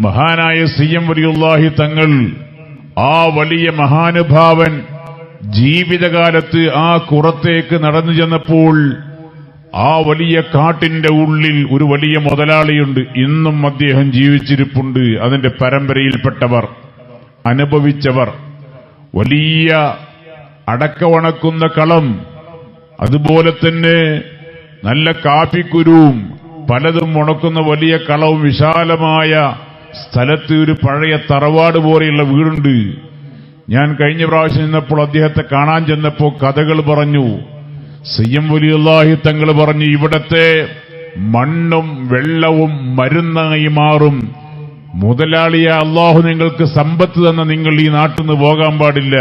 മഹാനായ C M വലിയുല്ലാഹി തങ്ങൾ ആ വലിയ മഹാനുഭാവൻ ജീവിതകാലത്ത് ആ കുറത്തേക്ക് നടന്നു ചെന്നപ്പോൾ ആ വലിയ കാട്ടിന്റെ ഉള്ളിൽ ഒരു വലിയ മുതലാളിയുണ്ട്. ഇന്നും അദ്ദേഹം ജീവിച്ചിരിപ്പുണ്ട്. അതിന്റെ പരമ്പരയിൽപ്പെട്ടവർ അനുഭവിച്ചവർ. വലിയ അടക്കവണക്കുന്ന കളം. അതുപോലെ തന്നെ നല്ല കാപ്പിക്കുരുവും പലതും ഉണക്കുന്ന വലിയ കളവും വിശാലമായ സ്ഥലത്ത് ഒരു പഴയ തറവാട് പോലെയുള്ള വീടുണ്ട്. ഞാൻ കഴിഞ്ഞ പ്രാവശ്യം ചെന്നപ്പോൾ അദ്ദേഹത്തെ കാണാൻ ചെന്നപ്പോൾ കഥകൾ പറഞ്ഞു. സയ്യം വലിയല്ലാഹി തങ്ങൾ പറഞ്ഞു ഇവിടത്തെ മണ്ണും വെള്ളവും മരുന്നായി മാറും. മുതലാളിയ അള്ളാഹു നിങ്ങൾക്ക് സമ്പത്ത് തന്ന നിങ്ങൾ ഈ നാട്ടിൽ നിന്ന് പോകാൻ പാടില്ല.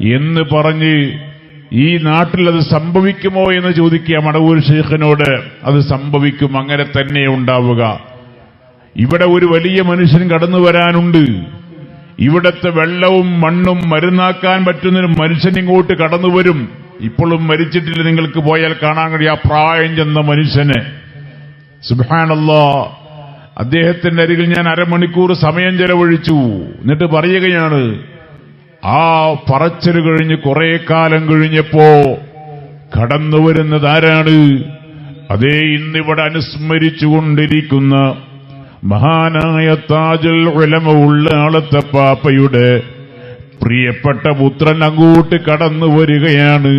എന്ന് പറഞ്ഞ് ഈ നാട്ടിൽ അത് സംഭവിക്കുമോ എന്ന് ചോദിക്കുക മടവൂർ ഷെയ്ഖിനോട് അത് സംഭവിക്കും അങ്ങനെ തന്നെ ഉണ്ടാവുക. ഇവിടെ ഒരു വലിയ മനുഷ്യൻ കടന്നു വരാനുണ്ട്. ഇവിടത്തെ വെള്ളവും മണ്ണും മരുന്നാക്കാൻ പറ്റുന്നൊരു മനുഷ്യൻ ഇങ്ങോട്ട് കടന്നു വരും. ഇപ്പോഴും മരിച്ചിട്ടില്ല. നിങ്ങൾക്ക് പോയാൽ കാണാൻ കഴിയും. ആ പ്രായം ചെന്ന മനുഷ്യനെ. സുബാനല്ലോ അദ്ദേഹത്തിന്റെ അരികിൽ ഞാൻ അരമണിക്കൂർ സമയം ചെലവഴിച്ചു. എന്നിട്ട് പറയുകയാണ് ആ പറച്ചിൽ കഴിഞ്ഞ് കുറെ കാലം കഴിഞ്ഞപ്പോ കടന്നു വരുന്നത് ആരാണ്? അതേ ഇന്നിവിടെ അനുസ്മരിച്ചുകൊണ്ടിരിക്കുന്ന മഹാനായ താജുൽ ഉലമ ഉള്ള ആളത്തെ പാപ്പയുടെ പ്രിയപ്പെട്ട പുത്രൻ അങ്ങോട്ട് കടന്നു വരികയാണ്.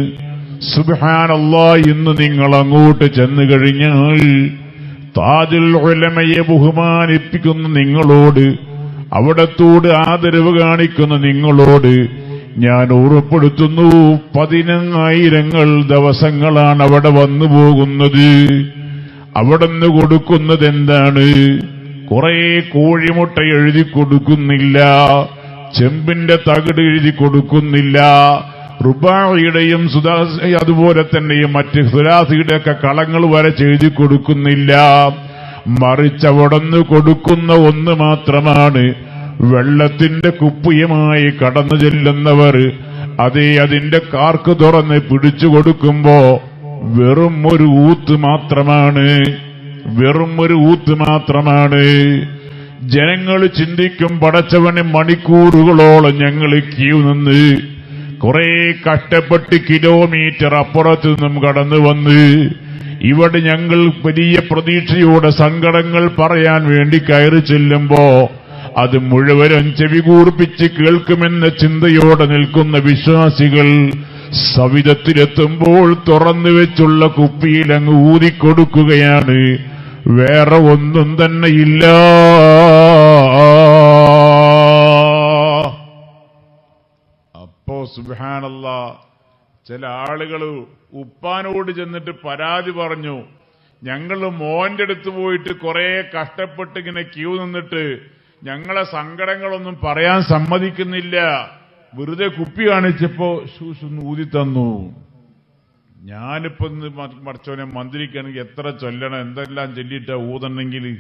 സുബാനല്ല ഇന്ന് നിങ്ങൾ അങ്ങോട്ട് ചെന്നു കഴിഞ്ഞാൽ താജുൽ ഉലമയെ ബഹുമാനിപ്പിക്കുന്ന നിങ്ങളോട് അവിടത്തോട് ആദരവ് കാണിക്കുന്ന നിങ്ങളോട് ഞാൻ ഓർമ്മപ്പെടുത്തുന്നു. പതിനായിരങ്ങൾ ദിവസങ്ങളാണ് അവിടെ വന്നു പോകുന്നത് അവിടെ നിന്ന് കൊടുക്കുന്നത് എന്താണ്? കുറെ കോഴിമുട്ട എഴുതി കൊടുക്കുന്നില്ല. ചെമ്പിന്റെ തകിട് എഴുതി കൊടുക്കുന്നില്ല. റുബായിയുടെയും സുദാ അതുപോലെ തന്നെയും മറ്റ് സുരാസിയുടെ ഒക്കെ കളങ്ങൾ വരെ എഴുതി കൊടുക്കുന്നില്ല. മറിച്ചവിടന്ന് കൊടുക്കുന്ന ഒന്ന് മാത്രമാണ്. വെള്ളത്തിന്റെ കുപ്പിയുമായി കടന്നു ചെല്ലുന്നവർ അതേ അതിന്റെ കാർക്ക് തുറന്ന് പിടിച്ചു കൊടുക്കുമ്പോ വെറും ഒരു ഊത്ത് മാത്രമാണ്. വെറും ഒരു ഊത്ത് മാത്രമാണ്. ജനങ്ങൾ ചിന്തിക്കും പടച്ചവന് മണിക്കൂറുകളോളം ഞങ്ങൾ ക്യൂ നിന്ന് കുറെ കഷ്ടപ്പെട്ട് കിലോമീറ്റർ അപ്പുറത്ത് നിന്നും കടന്നു വന്ന് ഇവിടെ ഞങ്ങൾ വലിയ പ്രതീക്ഷയോടെ സങ്കടങ്ങൾ പറയാൻ വേണ്ടി കയറി ചെല്ലുമ്പോ അത് മുഴുവനും ചെവികൂർപ്പിച്ച് കേൾക്കുമെന്ന ചിന്തയോടെ നിൽക്കുന്ന വിശ്വാസികൾ സവിധത്തിലെത്തുമ്പോൾ തുറന്നു വെച്ചുള്ള കുപ്പിയിൽ അങ്ങ് ഊതിക്കൊടുക്കുകയാണ്. വേറെ ഒന്നും തന്നെ ഇല്ല. അപ്പോ സുബാനല്ല ചില ആളുകൾ ഉപ്പാനോട് ചെന്നിട്ട് പരാതി പറഞ്ഞു. ഞങ്ങൾ മോന്റെ അടുത്ത് പോയിട്ട് കുറെ കഷ്ടപ്പെട്ട് ഇങ്ങനെ ക്യൂ നിന്നിട്ട് ഞങ്ങളെ സങ്കടങ്ങളൊന്നും പറയാൻ സമ്മതിക്കുന്നില്ല. വെറുതെ കുപ്പി കാണിച്ചപ്പോ ഷൂസ് ഒന്ന് ഊതി തന്നു ഞാനിപ്പോ ഇന്ന് മ- മന്ത്രിക്കാണെങ്കിൽ എത്ര ചൊല്ലണം എന്തെല്ലാം ചൊല്ലിയിട്ടാ ഊതണമെങ്കിൽ.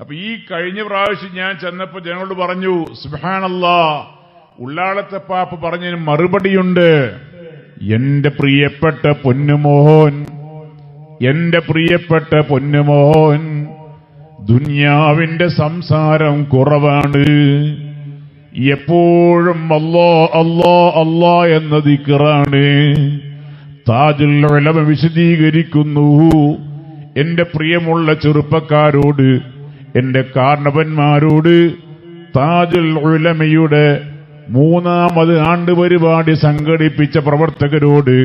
അപ്പൊ ഈ കഴിഞ്ഞ പ്രാവശ്യം ഞാൻ ചെന്നപ്പോ ജനങ്ങളോട് പറഞ്ഞു സുബാനല്ലാ ഉള്ളാളത്തെ പാപ്പ പറഞ്ഞതിന് മറുപടിയുണ്ട്. എന്റെ പ്രിയപ്പെട്ട പൊന്നുമോഹൻ എന്റെ പ്രിയപ്പെട്ട പൊന്നുമോഹൻ ദുന്യാവിന്റെ സംസാരം കുറവാണ്. എപ്പോഴും അല്ലോ അല്ലോ അല്ലോ എന്ന ദിക്കറാണ്. താജുൽ ഉലമ വിശദീകരിക്കുന്നു. എന്റെ പ്രിയമുള്ള ചെറുപ്പക്കാരോട് എന്റെ കാർണവന്മാരോട് താജുൽ ഉലമയുടെ മൂന്നാമത് ആണ്ട് പരിപാടി സംഘടിപ്പിച്ച പ്രവർത്തകരോട്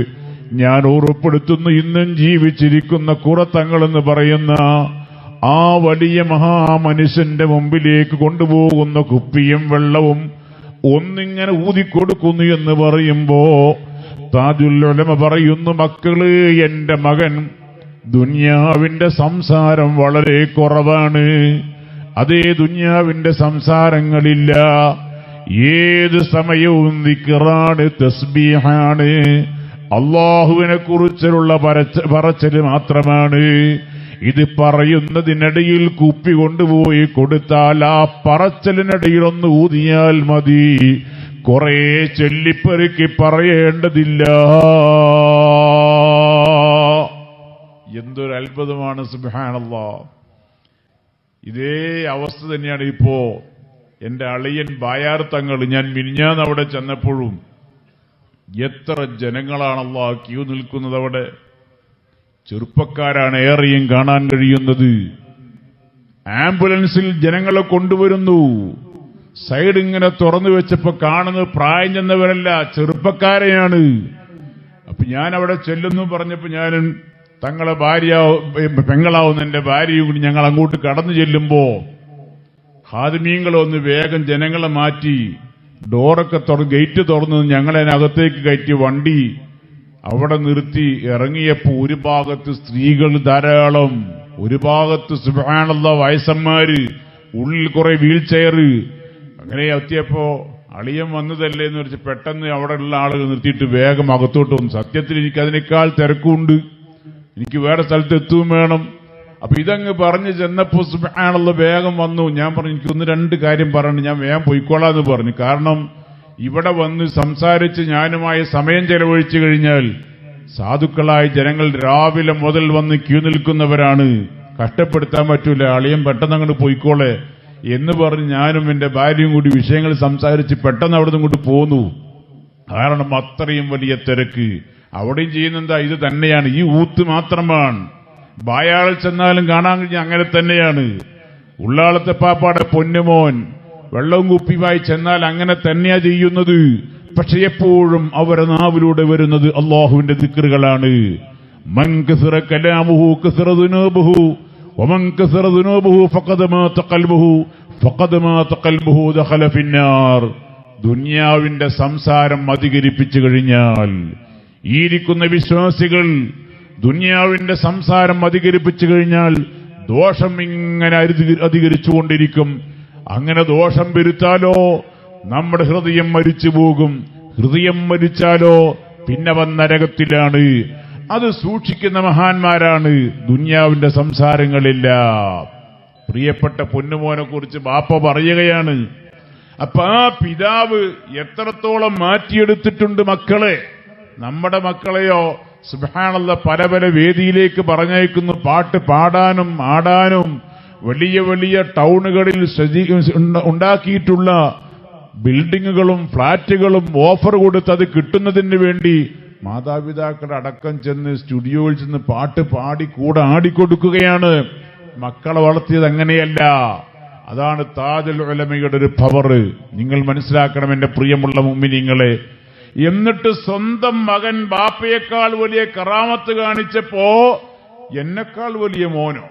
ഞാൻ ഉറപ്പെടുത്തുന്നു ഇന്നും ജീവിച്ചിരിക്കുന്ന കുറത്തങ്ങളെന്ന് പറയുന്ന ആ വലിയ മഹാമനുഷ്യന്റെ മുമ്പിലേക്ക് കൊണ്ടുപോകുന്ന കുപ്പിയും വെള്ളവും ഒന്നിങ്ങനെ ഊതിക്കൊടുക്കുന്നു എന്ന് പറയുമ്പോ താജുല്ലുലമ പറയുന്നു മക്കൾ എന്റെ മകൻ ദുന്യാവിന്റെ സംസാരം വളരെ കുറവാണ്. അതേ ദുന്യാവിന്റെ സംസാരങ്ങളില്ല. ഏത് സമയവും നിക്കറാണ് തസ്ബീഹാണ്. അള്ളാഹുവിനെ കുറിച്ചുള്ള പറച്ചൽ മാത്രമാണ്. ഇത് പറയുന്നതിനിടയിൽ കുപ്പി കൊണ്ടുപോയി കൊടുത്താൽ ആ പറച്ചലിനിടയിൽ ഒന്ന് ഊതിയാൽ മതി. കുറെ ചൊല്ലിപ്പെറുക്കി പറയേണ്ടതില്ല. എന്തൊരു അത്ഭുതമാണ് സുബാനല്ല ഇതേ അവസ്ഥ തന്നെയാണ് ഇപ്പോ. എന്റെ അളിയൻ ബായാർ തങ്ങൾ ഞാൻ മിനിഞ്ഞാന്ന് അവിടെ ചെന്നപ്പോഴും എത്ര ജനങ്ങളാണല്ലോ ക്യൂ നിൽക്കുന്നത് അവിടെ. ചെറുപ്പക്കാരാണ് ഏറെയും കാണാൻ കഴിയുന്നത്. ആംബുലൻസിൽ ജനങ്ങളെ കൊണ്ടുവരുന്നു. സൈഡ് ഇങ്ങനെ തുറന്നു വെച്ചപ്പോ കാണുന്നത് പ്രായം ചെന്നവരല്ല ചെറുപ്പക്കാരെയാണ്. അപ്പൊ ഞാൻ അവിടെ ചെല്ലുന്നു പറഞ്ഞപ്പോ ഞാൻ തങ്ങളെ ഭാര്യ പെങ്ങളാവുന്ന എന്റെ ഭാര്യയും കൂടി ഞങ്ങൾ അങ്ങോട്ട് കടന്നു ചെല്ലുമ്പോ ഹാദിമീങ്ങളൊന്ന് വേഗം ജനങ്ങളെ മാറ്റി ഡോറൊക്കെ തുറന്ന് ഗേറ്റ് തുറന്ന് ഞങ്ങളതിനകത്തേക്ക് കയറ്റി വണ്ടി അവിടെ നിർത്തി ഇറങ്ങിയപ്പോ ഒരു ഭാഗത്ത് സ്ത്രീകൾ ധാരാളം ഒരു ഭാഗത്ത് സുബാനുള്ള വയസ്സന്മാര് ഉള്ളിൽ കുറെ വീൽ ചെയർ അങ്ങനെ എത്തിയപ്പോ അളിയൻ വന്നതല്ലേ എന്ന് വെച്ച് പെട്ടെന്ന് അവിടെയുള്ള ആളുകൾ നിർത്തിയിട്ട് വേഗം അകത്തോട്ട് വന്നു. സത്യത്തിൽ എനിക്ക് അതിനേക്കാൾ തിരക്കുണ്ട്. എനിക്ക് വേറെ സ്ഥലത്ത് എത്തുകയും വേണം. അപ്പൊ ഇതങ്ങ് പറഞ്ഞു ചെന്നപ്പോ സുബാനുള്ള വേഗം വന്നു. ഞാൻ പറഞ്ഞു എനിക്ക് ഒന്ന് രണ്ട് കാര്യം പറഞ്ഞു ഞാൻ വേഗം പോയിക്കോളാന്ന് പറഞ്ഞു. കാരണം ഇവിടെ വന്ന് സംസാരിച്ച് ഞാനുമായി സമയം ചെലവഴിച്ചു കഴിഞ്ഞാൽ സാധുക്കളായ ജനങ്ങൾ രാവിലെ മുതൽ വന്ന് ക്യൂ നിൽക്കുന്നവരാണ്. കഷ്ടപ്പെടുത്താൻ പറ്റൂല. അളിയൻ പെട്ടെന്ന് അങ്ങോട്ട് പോയിക്കോളെ. എന്ന് പറഞ്ഞ് ഞാനും എന്റെ ഭാര്യയും കൂടി വിഷയങ്ങൾ സംസാരിച്ച് പെട്ടെന്ന് അവിടെ നിന്ന് ഇങ്ങോട്ട് പോന്നു. കാരണം അത്രയും വലിയ തിരക്ക്. അവിടെയും ചെയ്യുന്നെന്താ ഇത് തന്നെയാണ്. ഈ ഊത്ത് മാത്രമാണ്. ബായാളിൽ ചെന്നാലും കാണാൻ കഴിഞ്ഞ അങ്ങനെ തന്നെയാണ്. ഉള്ളാളത്തെ പാപ്പാടെ പൊന്നുമോൻ വെള്ളവും കുപ്പിയുമായി ചെന്നാൽ അങ്ങനെ തന്നെയാ ചെയ്യുന്നത്. പക്ഷെ എപ്പോഴും അവരെ നാവിലൂടെ വരുന്നത് അള്ളാഹുവിന്റെ ദിക്കറുകളാണ് മൻ കലാമുഹു ദുന്യാവിന്റെ സംസാരം അധികരിപ്പിച്ചു കഴിഞ്ഞാൽ ഈ ഇരിക്കുന്ന വിശ്വാസികൾ ദുന്യാവിന്റെ സംസാരം അധികരിപ്പിച്ചു കഴിഞ്ഞാൽ ദോഷം ഇങ്ങനെ അധികരിച്ചുകൊണ്ടിരിക്കും അങ്ങനെ ദോഷം വരുത്താലോ? നമ്മുടെ ഹൃദയം മരിച്ചു പോകും. ഹൃദയം മരിച്ചാലോ? പിന്നെ വന്നരകത്തിലാണ് അത് സൂക്ഷിക്കുന്ന മഹാന്മാരാണ്. ദുന്യാവിന്റെ സംസാരങ്ങളില്ല. പ്രിയപ്പെട്ട പൊന്നുമോനെ കുറിച്ച് ബാപ്പ പറയുകയാണ്. അപ്പൊ ആ പിതാവ് എത്രത്തോളം മാറ്റിയെടുത്തിട്ടുണ്ട് മക്കളെ. നമ്മുടെ മക്കളെയോ സുബാനുള്ള പല പല വേദിയിലേക്ക് പറഞ്ഞയക്കുന്നു. പാട്ട് പാടാനും ആടാനും വലിയ വലിയ ടൗണുകളിൽ ഉണ്ടാക്കിയിട്ടുള്ള ബിൽഡിങ്ങുകളും ഫ്ളാറ്റുകളും ഓഫർ കൊടുത്ത് അത് കിട്ടുന്നതിന് വേണ്ടി മാതാപിതാക്കളുടെ അടക്കം ചെന്ന് സ്റ്റുഡിയോയിൽ ചെന്ന് പാട്ട് പാടി കൂടെ ആടിക്കൊടുക്കുകയാണ്. മക്കളെ വളർത്തിയത് അങ്ങനെയല്ല. അതാണ് താജുൽ ഉലമയുടെ ഒരു പവർ നിങ്ങൾ മനസ്സിലാക്കണം എന്റെ പ്രിയമുള്ള മുമ്മിനിങ്ങളെ. എന്നിട്ട് സ്വന്തം മകൻ ബാപ്പയേക്കാൾ വലിയ കറാമത്ത് കാണിച്ചപ്പോ എന്നെക്കാൾ വലിയ മോനോ?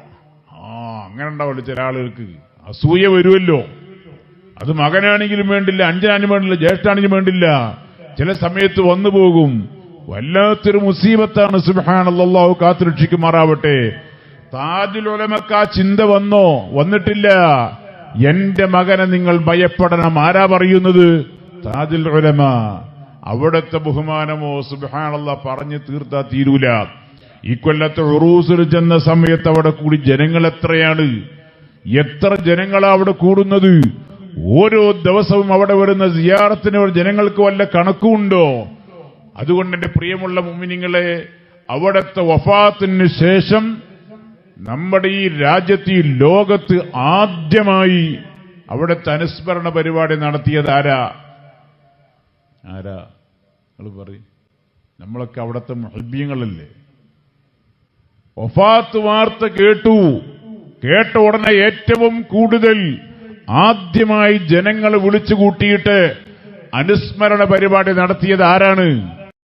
ആ അങ്ങനെ ഉണ്ടാവുള്ളൂ ചില ആളുകൾക്ക്. അസൂയ വരുമല്ലോ. അത് മകനാണെങ്കിലും വേണ്ടില്ല അഞ്ചനാണെങ്കിലും വേണ്ടില്ല ജ്യേഷ്ഠാണെങ്കിലും വേണ്ടില്ല. ചില സമയത്ത് വന്നു പോകും വല്ലാത്തൊരു മുസീബത്താണ്. സുബാൻ അള്ളാഹു കാത്തുരക്ഷിക്കുമാറാവട്ടെ. താജുൽ ആ ചിന്ത വന്നോ? വന്നിട്ടില്ല. എന്റെ മകനെ നിങ്ങൾ ഭയപ്പെടണം. ആരാ പറയുന്നത്? താജുൽ ഉലമ. അവിടുത്തെ ബഹുമാനമോ? സുബാനല്ല പറഞ്ഞു തീർത്താ തീരൂല. ഈ കൊല്ലത്തെ ഉറൂസിൽ ചെന്ന സമയത്ത് അവിടെ കൂടി ജനങ്ങൾ എത്രയാണ്? എത്ര ജനങ്ങളാ അവിടെ കൂടുന്നത്? ഓരോ ദിവസവും അവിടെ വരുന്ന സിയാറത്തിന് ജനങ്ങൾക്ക് വല്ല കണക്കുണ്ടോ അതുകൊണ്ട് എന്റെ പ്രിയമുള്ള മുമ്മിനിങ്ങളെ അവിടത്തെ വഫാത്തിന് ശേഷം നമ്മുടെ ഈ രാജ്യത്ത് ഈ ലോകത്ത് ആദ്യമായി അവിടുത്തെ അനുസ്മരണ പരിപാടി നടത്തിയത് ആരാ? ആരാ? നിങ്ങൾ പറയും. നമ്മളൊക്കെ അവിടുത്തെ മുഹബ്യങ്ങളല്ലേ ഒഫാത്ത് വാർത്ത കേട്ടു. കേട്ട ഉടനെ ഏറ്റവും കൂടുതൽ ആദ്യമായി ജനങ്ങൾ വിളിച്ചു കൂട്ടിയിട്ട് അനുസ്മരണ പരിപാടി നടത്തിയത് ആരാണ്?